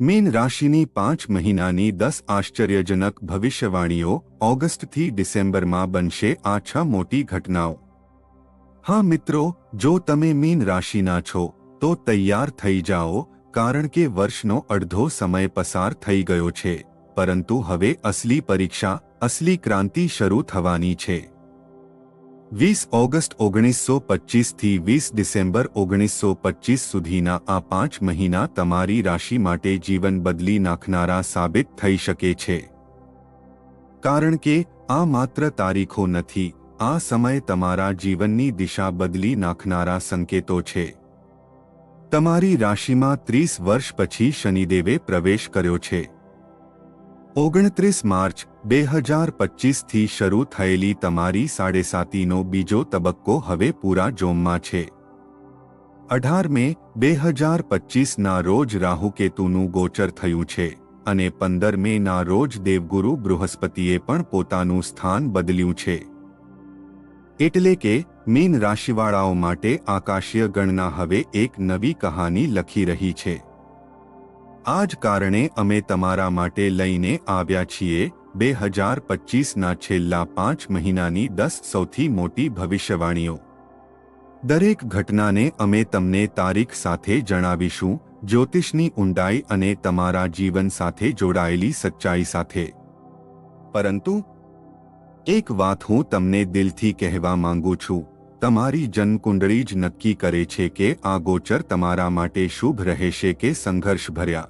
Mean રાશિની પાંચ મહિનાની દસ આશ્ચર્યજનક ભવિષ્યવાણીઓ ઓગસ્ટથી ડિસેમ્બરમાં બનશે આ છ મોટી ઘટનાઓ. હા મિત્રો, જો તમે મીન રાશિના છો, તો તૈયાર થઈ જાઓ, કારણ કે વર્ષનો અડધો સમય પસાર થઈ ગયો છે. પરંતુ હવે અસલી પરીક્ષા, અસલી ક્રાંતિ શરૂ થવાની છે. વીસ ઓગસ્ટ ઓગણીસો પચીસથી વીસ ડિસેમ્બર ઓગણીસો પચીસ સુધીના આ પાંચ મહિના તમારી રાશિ માટે જીવન બદલી નાખનારા સાબિત થઈ શકે છે. કારણ કે, આ માત્ર તારીખો નથી, આ સમય તમારા જીવનની દિશા બદલી નાખનારા સંકેતો છે. તમારી રાશિમાં ત્રીસ વર્ષ પછી શનિદેવે પ્રવેશ કર્યો છે. ઓગણત્રીસ માર્ચ, બે હજાર પચીસથી શરૂ થયેલી તમારી સાડેસાતીનો બીજો તબક્કો હવે પૂરા જોમમાં છે. અઢાર મે, બે હજાર પચીસના રોજ રાહુકેતુનું ગોચર થયું છે અને પંદર મેના રોજ દેવગુરુ બૃહસ્પતિએ પણ પોતાનું સ્થાન બદલ્યું છે. એટલે કે, મીન રાશિવાળાઓ માટે આકાશીય ગણના હવે એક નવી કહાની લખી રહી છે. આ જ કારણે અમે તમારા માટે લઈને આવ્યા છીએ બે હજાર પચીસના છેલ્લા પાંચ મહિનાની દસ સૌથી મોટી ભવિષ્યવાણીઓ. દરેક ઘટનાને અમે તમને તારીખ સાથે જણાવીશું, જ્યોતિષની ઊંડાઈ અને તમારા જીવન સાથે જોડાયેલી સચ્ચાઈ સાથે. પરંતુ એક વાત હું તમને દિલથી કહેવા માંગુ છું. તમારી જન્મકુંડળી જ નક્કી કરે છે કે આ ગોચર તમારા માટે શુભ રહેશે કે સંઘર્ષ ભર્યા.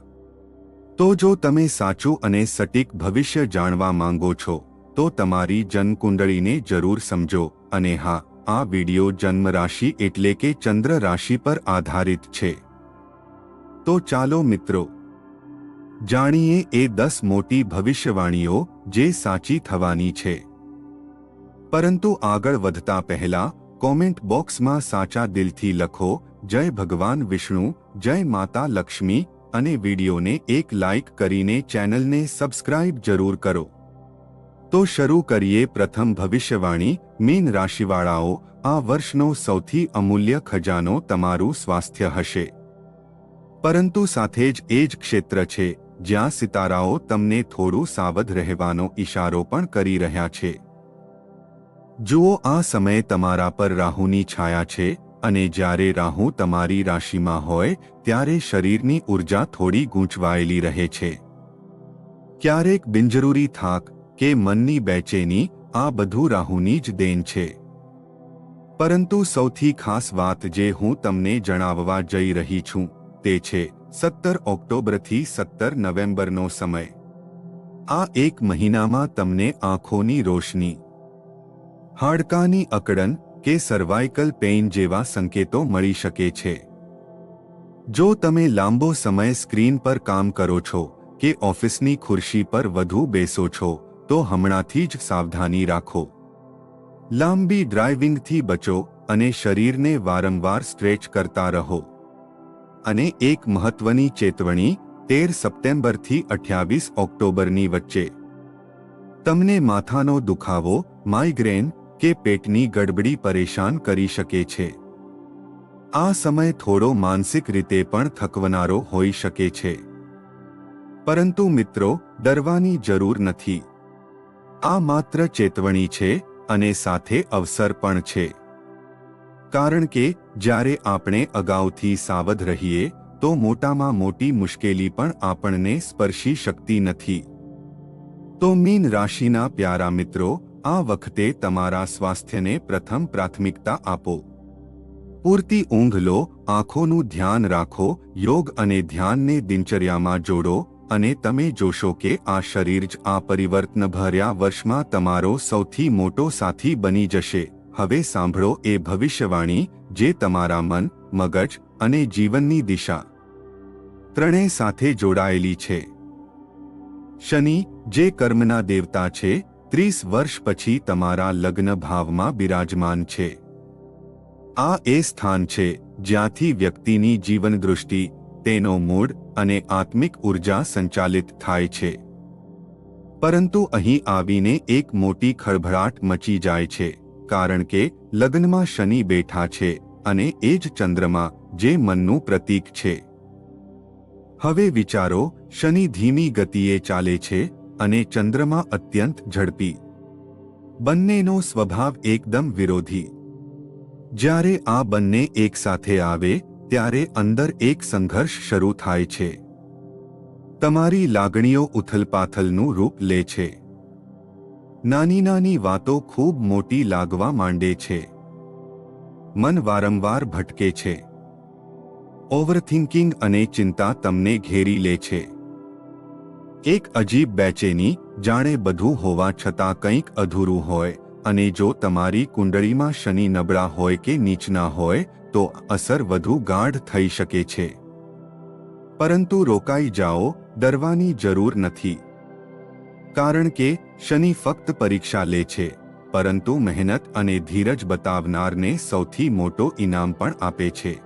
તો જો તમે સાચું અને સટીક ભવિષ્ય જાણવા માંગો છો, તો તમારી જન્મકુંડળીને જરૂર સમજો, અને હા, આ વિડિયો જન્મ રાશિ એટલે કે ચંદ્ર રાશિ પર આધારિત છે. તો ચાલો મિત્રો, જાણીએ એ દસ મોટી ભવિષ્યવાણીઓ જે સાચી થવાની છે. પરંતુ આગળ વધતા પહેલા કોમેન્ટ બોક્સમાં સાચા દિલથી લખો, જય ભગવાન વિષ્ણુ, જય માતા લક્ષ્મી, અને વિડીયોને એક લાઇક કરીને ચેનલને સબસ્ક્રાઇબ જરૂર કરો. તો શરૂ કરીએ પ્રથમ ભવિષ્યવાણી, મીન રાશિવાળાઓ, આ વર્ષનો સૌથી અમૂલ્ય ખજાનો તમારું સ્વાસ્થ્ય હશે. પરંતુ સાથે જ એ જ ક્ષેત્ર છે, જ્યાં સિતારાઓ તમને થોડું સાવધ રહેવાનો ઇશારો પણ કરી રહ્યા છે. જુઓ આ સમય તમારા પર રાહુની છાયા છે અને જ્યારે રાહુ તમારી રાશિમાં હોય, ત્યારે શરીરની ઊર્જા થોડી ગૂંચવાયેલી રહે છે. ક્યારેક બિનજરૂરી થાક કે મનની બેચેની આ બધું રાહુની જ દેન છે. પરંતુ સૌથી ખાસ વાત જે હું તમને જણાવવા જઈ રહી છું, તે છે સત્તર ઓક્ટોબરથી સત્તર નવેમ્બરનો સમય. આ એક મહિનામાં તમને આંખોની રોશની હાડકાની અકડન કે સર્વાઇકલ પેઇન જેવા સંકેતો મળી શકે છે. જો તમે લાંબો સમય સ્ક્રીન પર કામ કરો છો કે ઓફિસની ખુરશી પર વધુ બેસો છો, તો હમણાંથી જ સાવધાની રાખો. લાંબી ડ્રાઇવિંગથી બચો અને શરીરને વારંવાર સ્ટ્રેચ કરતા રહો. અને એક મહત્વની ચેતવણી, તેર સપ્ટેમ્બરથી અઠ્યાવીસ ઓક્ટોબરની વચ્ચે. તમને માથાનો દુખાવો, માઇગ્રેન કે પેટની ગડબડી પરેશાન કરી શકે છે. આ સમય થોડો માનસિક રીતે પણ થકવનારો હોઈ શકે છે. પરંતુ મિત્રો, ડરવાની જરૂર નથી. આ માત્ર ચેતવણી છે અને સાથે અવસર પણ છે. કારણ કે, જ્યારે આપણે અગાઉથી સાવધ રહીએ, તો મોટામાં મોટી મુશ્કેલી પણ આપણને સ્પર્શી શકતી નથી. તો મીન રાશિના પ્યારા મિત્રો આ વખતે તમારા સ્વાસ્થ્યને પ્રથમ પ્રાથમિકતા આપો. પૂરતી ઊંઘ લો, આંખોનું ધ્યાન રાખો, યોગ અને ધ્યાનને દિનચર્યામાં જોડો અને તમે જોશો કે આ શરીર જ આ પરિવર્તન ભર્યા વર્ષમાં તમારો સૌથી મોટો સાથી બની જશે. હવે સાંભળો એ ભવિષ્યવાણી જે તમારા મન, મગજ અને જીવનની દિશા. ત્રણેય સાથે જોડાયેલી છે. શનિ, જે કર્મના દેવતા છે ત્રીસ વર્ષ પછી તમારા લગ્ન ભાવમાં બિરાજમાન છે. આ એ સ્થાન છે જ્યાંથી વ્યક્તિની જીવન દૃષ્ટિ તેનો મૂળ અને આત્મિક ઊર્જા સંચાલિત થાય છે. પરંતુ અહીં આવીને એક મોટી ખળભળાટ મચી જાય છે, કારણ કે લગ્નમાં શનિ બેઠા છે અને એ જ ચંદ્રમા જે મનનું પ્રતીક છે. હવે વિચારો, શનિ ધીમી ગતિએ ચાલે છે અને ચંદ્રમા અત્યંત ઝડપી. બંનેનો સ્વભાવ એકદમ વિરોધી. જ્યારે આ બંને એકસાથે આવે, ત્યારે અંદર એક સંઘર્ષ શરૂ થાય છે. તમારી લાગણીઓ ઉથલપાથલનું રૂપ લે છે. નાની નાની વાતો ખૂબ મોટી લાગવા માંડે છે. મન વારંવાર ભટકે છે. ઓવરથિંકિંગ અને ચિંતા તમને ઘેરી લે છે. એક અજીબ બેચેની જાણે બધું હોવા છતાં કંઈક અધૂરું હોય, અને જો તમારી કુંડળીમાં શનિ નબળા હોય કે નીચના હોય, તો અસર વધુ ગાઢ થઈ શકે છે. પરંતુ રોકાઈ જાઓ, ડરવાની જરૂર નથી. કારણ કે શનિ ફક્ત પરીક્ષા લે છે, પરંતુ મહેનત અને ધીરજ બતાવનારને સૌથી મોટો ઇનામ પણ આપે છે.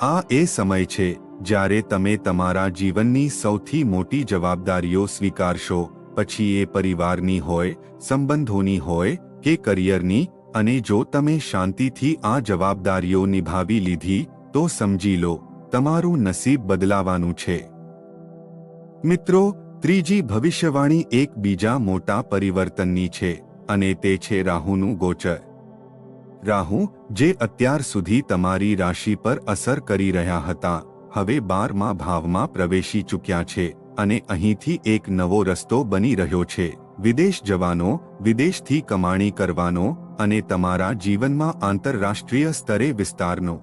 આ એ સમય છે જ્યારે તમે તમારા જીવનની સૌથી મોટી જવાબદારીઓ સ્વીકારશો, પછી એ પરિવારની હોય, સંબંધોની હોય, કે કરિયરની, અને જો તમે શાંતિથી આ જવાબદારીઓ નિભાવી લીધી, તો સમજી લો, તમારું નસીબ બદલાવાનું છે. મિત્રો, ત્રીજી ભવિષ્યવાણી એક બીજા મોટા પરિવર્તનની છે, અને તે છે રાહુનું ગોચર. રાહુ, જે અત્યાર સુધી તમારી રાશિ પર અસર કરી રહ્યા હતા હવે બારમા ભાવમાં પ્રવેશી ચૂક્યા છે અને અહીંથી એક નવો રસ્તો બની રહ્યો છે. વિદેશ જવાનો, વિદેશથી કમાણી કરવાનો અને તમારા જીવનમાં આંતરરાષ્ટ્રીય સ્તરે વિસ્તારનો.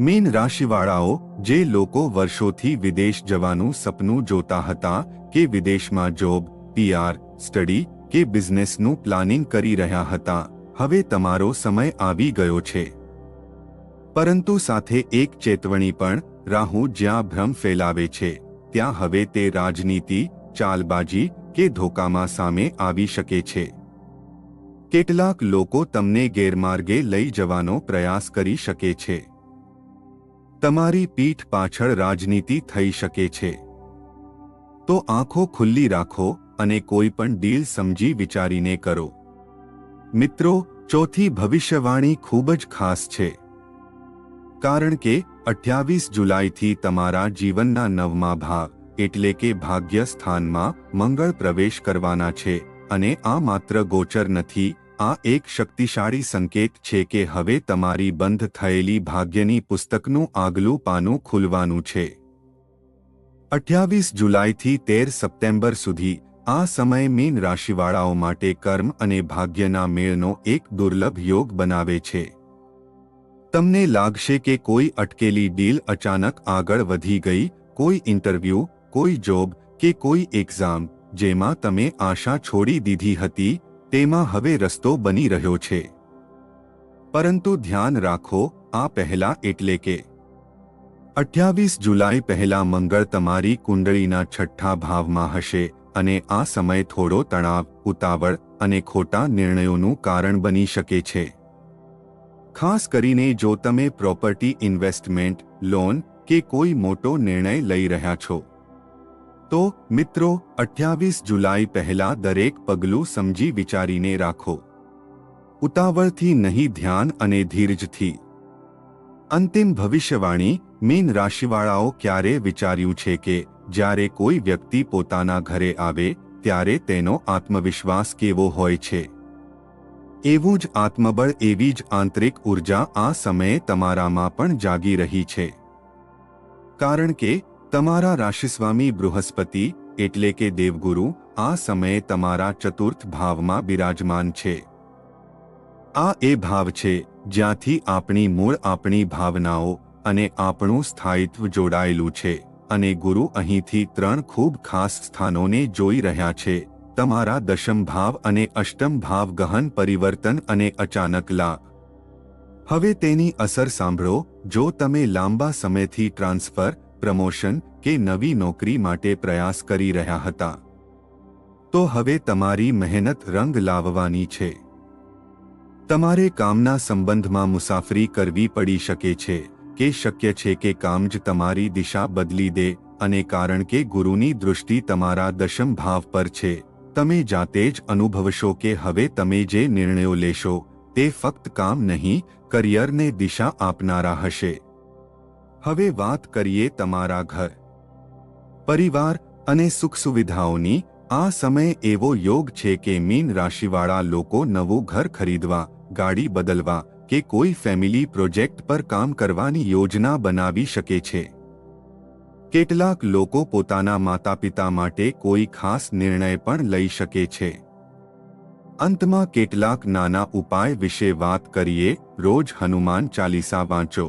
મીન રાશિવાળાઓ, જે લોકો વર્ષોથી વિદેશ જવાનું સપનું જોતા હતા કે વિદેશમાં જોબ પીઆર સ્ટડી કે બિઝનેસનું પ્લાનિંગ કરી રહ્યા હતા, હવે તમારો સમય આવી ગયો છે. પરંતુ સાથે એક ચેતવણી પણ, રાહુ જ્યાં ભ્રમ ફેલાવે છે, ત્યાં હવે તે રાજનીતિ, ચાલબાજી કે ધોકામાં સામે આવી શકે છે. કેટલાક લોકો તમને ગેરમાર્ગે લઈ જવાનો પ્રયાસ કરી શકે છે. તમારી પીઠ પાછળ રાજનીતિ થઈ શકે છે. તો આંખો ખુલ્લી રાખો અને કોઈ પણ ડીલ સમજી વિચારીને કરો. મિત્રો, ચોથી ભવિષ્યવાણી ખૂબ જ ખાસ છે. કારણ કે, અઠ્યાવીસ જુલાઈથી તમારા જીવનના નવમા ભાગ, એટલે કે ભાગ્ય સ્થાનમાં, મંગળ પ્રવેશ કરવાના છે, અને આ માત્ર ગોચર નથી, આ એક શક્તિશાળી સંકેત છે કે હવે તમારી બંધ થયેલી ભાગ્યની પુસ્તકનું આગલું પાનું ખુલવાનું છે. અઠ્યાવીસ જુલાઈથી તેર સપ્ટેમ્બર સુધી, આ સમય મીન રાશિવાળાઓ માટે કર્મ અને ભાગ્યના મેળનો એક દુર્લભ યોગ બનાવે છે. તમને લાગશે કે કોઈ અટકેલી ડીલ અચાનક આગળ વધી ગઈ, કોઈ ઇન્ટરવ્યૂ, કોઈ જોબ કે કોઈ એક્ઝામ, જેમાં તમે આશા છોડી દીધી હતી, તેમાં હવે રસ્તો બની રહ્યો છે. પરંતુ ધ્યાન રાખો, આ પહેલા એટલે કે અઠ્યાવીસ જુલાઈ પહેલા મંગળ તમારી કુંડળીના છઠ્ઠા ભાવમાં હશે અને આ સમય થોડો તણાવ, ઉતાવળ અને ખોટા નિર્ણયોનું કારણ બની શકે છે. ખાસ કરીને જો તમે પ્રોપર્ટી ઇન્વેસ્ટમેન્ટ, લોન કે કોઈ મોટો નિર્ણય લઈ રહ્યા છો. તો મિત્રો, અઠ્યાવીસ જુલાઈ પહેલા દરેક પગલું સમજી વિચારીને રાખો. ઉતાવળથી નહીં ધ્યાન અને ધીરજથી. અંતિમ ભવિષ્યવાણી મીન રાશિવાળાઓ ક્યારે વિચાર્યું છે કે, જ્યારે કોઈ વ્યક્તિ પોતાના ઘરે આવે, ત્યારે તેનો આત્મવિશ્વાસ કેવો હોય છે? એવું જ આત્મબળ, એવી જ આંતરિક ઊર્જા આ સમયે તમારામાં પણ જાગી રહી છે. કારણ કે, તમારા રાશિસ્વામી બૃહસ્પતિ, એટલે કે દેવગુરુ, આ સમયે તમારા ચતુર્થ ભાવમાં બિરાજમાન છે. આ એ ભાવ છે, જ્યાંથી આપણી મૂળ આપણી ભાવનાઓ અને આપણું સ્થાયિત્વ જોડાયેલું છે અને ગુરુ અહીંથી ત્રણ ખૂબ ખાસ સ્થાનોને જોઈ રહ્યા છે. તમારા દશમ ભાવ અને અષ્ટમ ભાવ ગહન પરિવર્તન અને અચાનક લાભ હવે તેની અસર સાંભળો, જો તમે લાંબા સમયથી ટ્રાન્સફર, પ્રમોશન કે નવી નોકરી માટે પ્રયાસ કરી રહ્યા હતા. તો હવે તમારી મહેનત રંગ લાવવાની છે. તમારે કામના સંબંધમાં મુસાફરી કરવી પડી શકે છે, કે શક્ય છે કે કામ જ તમારી દિશા બદલી દે, અને કારણ કે ગુરુની દૃષ્ટિ તમારા દશમ ભાવ પર છે. તમે જાતે જ અનુભવશો કે હવે તમે જે નિર્ણયો લેશો, તે ફક્ત કામ નહીં, કરિયરને દિશા આપનારા હશે. હવે વાત કરીએ તમારા ઘર. પરિવાર અને સુખ સુવિધાઓની આ સમય એવો યોગ છે કે મીન રાશિવાળા લોકો નવું ઘર ખરીદવા, ગાડી બદલવા કે કોઈ ફેમિલી પ્રોજેક્ટ પર કામ કરવાની યોજના બનાવી શકે છે. કેટલાક લોકો પોતાના માતા પિતા માટે કોઈ ખાસ નિર્ણય પણ લઈ શકે છે. અંતમાં કેટલાક નાના ઉપાય વિશે વાત કરીએ, રોજ હનુમાન ચાલીસા વાંચો.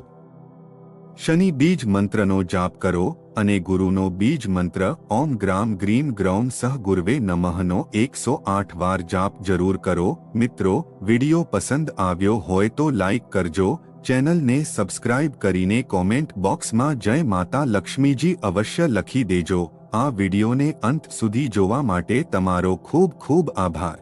શનિ બીજ મંત્રનો જાપ કરો અને ગુરુનો બીજ મંત્ર, ઓમ ગ્રામ ગ્રીમ ગ્રૌમ સહ ગુરવે નમઃનો એકસો આઠ વાર જાપ જરૂર કરો. મિત્રો, વિડિયો પસંદ આવ્યો હોય તો લાઇક કરજો ચેનલને સબસ્ક્રાઇબ કરીને કોમેન્ટ બોક્સમાં જય માતા લક્ષ્મીજી અવશ્ય લખી દેજો. આ વિડીયોને અંત સુધી જોવા માટે તમારો ખૂબ ખૂબ આભાર.